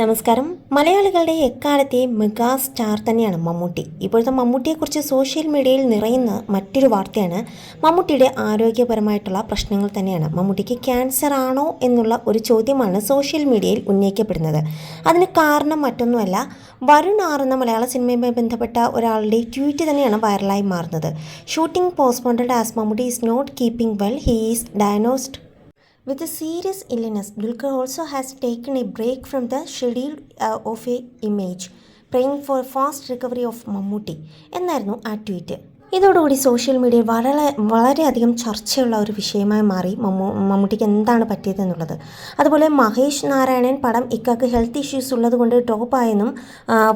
നമസ്കാരം. മലയാളികളുടെ എക്കാലത്തെ mega star തന്നെയാണ് മമ്മൂട്ടി. ഇപ്പോഴത്തെ മമ്മൂട്ടിയെക്കുറിച്ച് സോഷ്യൽ മീഡിയയിൽ നിറയുന്ന മറ്റൊരു വാർത്തയാണ് മമ്മൂട്ടിയുടെ ആരോഗ്യപരമായിട്ടുള്ള പ്രശ്നങ്ങൾ തന്നെയാണ്. മമ്മൂട്ടിക്ക് ക്യാൻസർ ആണോ എന്നുള്ള ഒരു ചോദ്യമാണ് സോഷ്യൽ മീഡിയയിൽ ഉന്നയിക്കപ്പെടുന്നത്. അതിന് കാരണം മറ്റൊന്നുമല്ല വരുൺ ആർ എന്ന മലയാള സിനിമയുമായി ബന്ധപ്പെട്ട ഒരാളുടെ ട്വീറ്റ് തന്നെയാണ് വൈറലായി മാറുന്നത്. Shooting postponed as Mammootty is not keeping well he is diagnosed With a serious illness, Dulquer also has taken a break from the schedule uh, of a image, praying for fast recovery of Mammootty എന്നായിരുന്നു ആ tweet ഇതോടുകൂടി social media വളരെ വളരെയധികം ചർച്ചയുള്ള ഒരു വിഷയമായി മാറി. മമ്മൂ മമ്മൂട്ടിക്ക് എന്താണ് പറ്റിയതെന്നുള്ളത് അതുപോലെ മഹേഷ് നാരായണൻ പടം ഇക്കാക്ക് ഹെൽത്ത് ഇഷ്യൂസ് ഉള്ളതുകൊണ്ട് ഡ്രോപ്പായെന്നും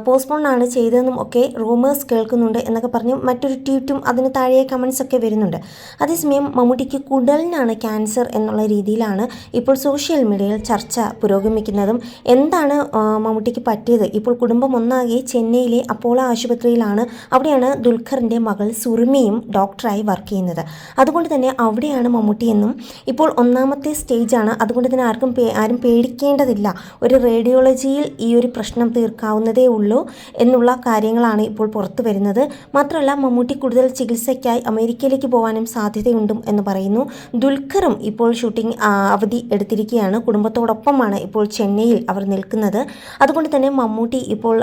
പോസ്റ്റ്പോൺ ആണ് ചെയ്തതെന്നും ഒക്കെ റൂമേഴ്സ് കേൾക്കുന്നുണ്ട് എന്നൊക്കെ പറഞ്ഞ് മറ്റൊരു ട്വീറ്റും അതിന് താഴെ കമൻസ് ഒക്കെ വരുന്നുണ്ട്. അതേസമയം മമ്മൂട്ടിക്ക് കുടലിനാണ് ക്യാൻസർ എന്നുള്ള രീതിയിലാണ് ഇപ്പോൾ സോഷ്യൽ മീഡിയയിൽ ചർച്ച പുരോഗമിക്കുന്നതും. എന്താണ് മമ്മൂട്ടിക്ക് പറ്റിയത്? ഇപ്പോൾ കുടുംബം ഒന്നാകെ ചെന്നൈയിലെ അപ്പോളോ ആശുപത്രിയിലാണ്. അവിടെയാണ് ദുൽഖറിന്റെ മകൾ സുറുമിയും ഡോക്ടറായി വർക്ക് ചെയ്യുന്നത്. അതുകൊണ്ട് തന്നെ അവിടെയാണ് മമ്മൂട്ടി എന്നും ഇപ്പോൾ ഒന്നാമത്തെ സ്റ്റേജാണ് അതുകൊണ്ട് തന്നെ ആർക്കും ആരും പേടിക്കേണ്ടതില്ല. ഒരു റേഡിയോളജിയിൽ ഈ ഒരു പ്രശ്നം തീർക്കാവുന്നതേ ഉള്ളൂ എന്നുള്ള കാര്യങ്ങളാണ് ഇപ്പോൾ പുറത്തു വരുന്നത്. മാത്രമല്ല മമ്മൂട്ടി കൂടുതൽ ചികിത്സയ്ക്കായി അമേരിക്കയിലേക്ക് പോകാനും സാധ്യതയുണ്ടും എന്ന് പറയുന്നു. ദുൽഖറും ഇപ്പോൾ ഷൂട്ടിംഗ് അവധി എടുത്തിരിക്കുകയാണ്. കുടുംബത്തോടൊപ്പമാണ് ഇപ്പോൾ ചെന്നൈയിൽ അവർ നിൽക്കുന്നത്. അതുകൊണ്ട് തന്നെ മമ്മൂട്ടി ഇപ്പോൾ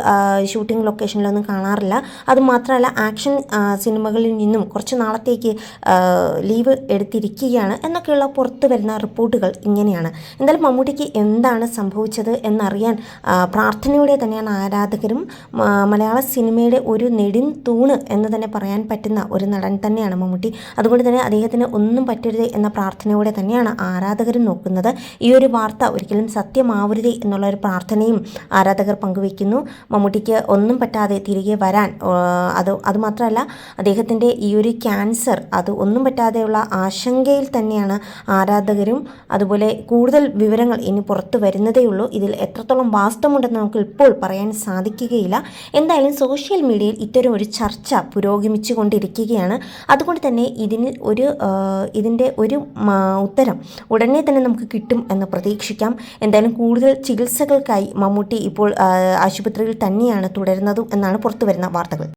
ഷൂട്ടിംഗ് ലൊക്കേഷനിലൊന്നും കാണാറില്ല. അതുമാത്രമല്ല ആക്ഷൻ ആ, സിനിമകളിൽ നിന്നും കുറച്ച് നാളത്തേക്ക് ലീവ് എടുത്തിരിക്കുകയാണ്. എന്നൊക്കെയുള്ള പുറത്തു വരുന്ന റിപ്പോർട്ടുകൾ ഇങ്ങനെയാണ്. എന്തായാലും മമ്മൂട്ടിക്ക് എന്താണ് സംഭവിച്ചത് എന്നറിയാൻ പ്രാർത്ഥനയോടെ തന്നെയാണ് ആരാധകരും മലയാള സിനിമയുടെ ഒരു നെടും തൂണ് എന്ന് തന്നെ പറയാൻ പറ്റുന്ന ഒരു നടൻ തന്നെയാണ് മമ്മൂട്ടി. അതുകൊണ്ട് തന്നെ അദ്ദേഹത്തിന് ഒന്നും പറ്റരുത് എന്ന പ്രാർത്ഥനയോടെ തന്നെയാണ് ആരാധകരും നോക്കുന്നത്. ഈ ഒരു വാർത്ത ഒരിക്കലും സത്യമാവരുത് എന്നുള്ള ഒരു പ്രാർത്ഥനയും ആരാധകർ പങ്കുവയ്ക്കുന്നു. മമ്മൂട്ടിക്ക് ഒന്നും പറ്റാതെ തിരികെ വരാൻ അത് അതുമാത്രമല്ല അദ്ദേഹത്തിന്റെ ഈ ഒരു ക്യാൻസർ അത് ഒന്നും പറ്റാതെയുള്ള ആശങ്കയിൽ തന്നെയാണ് ആരാധകരും അതുപോലെ കൂടുതൽ വിവരങ്ങൾ ഇനി പുറത്തു വരുന്നതേ ഉള്ളൂ. ഇതിൽ എത്രത്തോളം വാസ്തവമുണ്ടെന്ന് നമുക്ക് ഇപ്പോൾ പറയാൻ സാധിക്കുകയില്ല. എന്തായാലും സോഷ്യൽ മീഡിയയിൽ ഇത്തരം ഒരു ചർച്ച പുരോഗമിച്ചു കൊണ്ടിരിക്കുകയാണ് അതുകൊണ്ട് തന്നെ ഇതിന് ഒരു ഇതിന്റെ ഒരു ഉത്തരം ഉടനെ തന്നെ നമുക്ക് കിട്ടും എന്ന് പ്രതീക്ഷിക്കാം. എന്തായാലും കൂടുതൽ ചികിത്സകൾക്കായി മമ്മൂട്ടി ഇപ്പോൾ ആശുപത്രിയിൽ തന്നെയാണ് തുടരുന്നതും എന്നാണ് പുറത്തു വരുന്ന വാർത്തകൾ.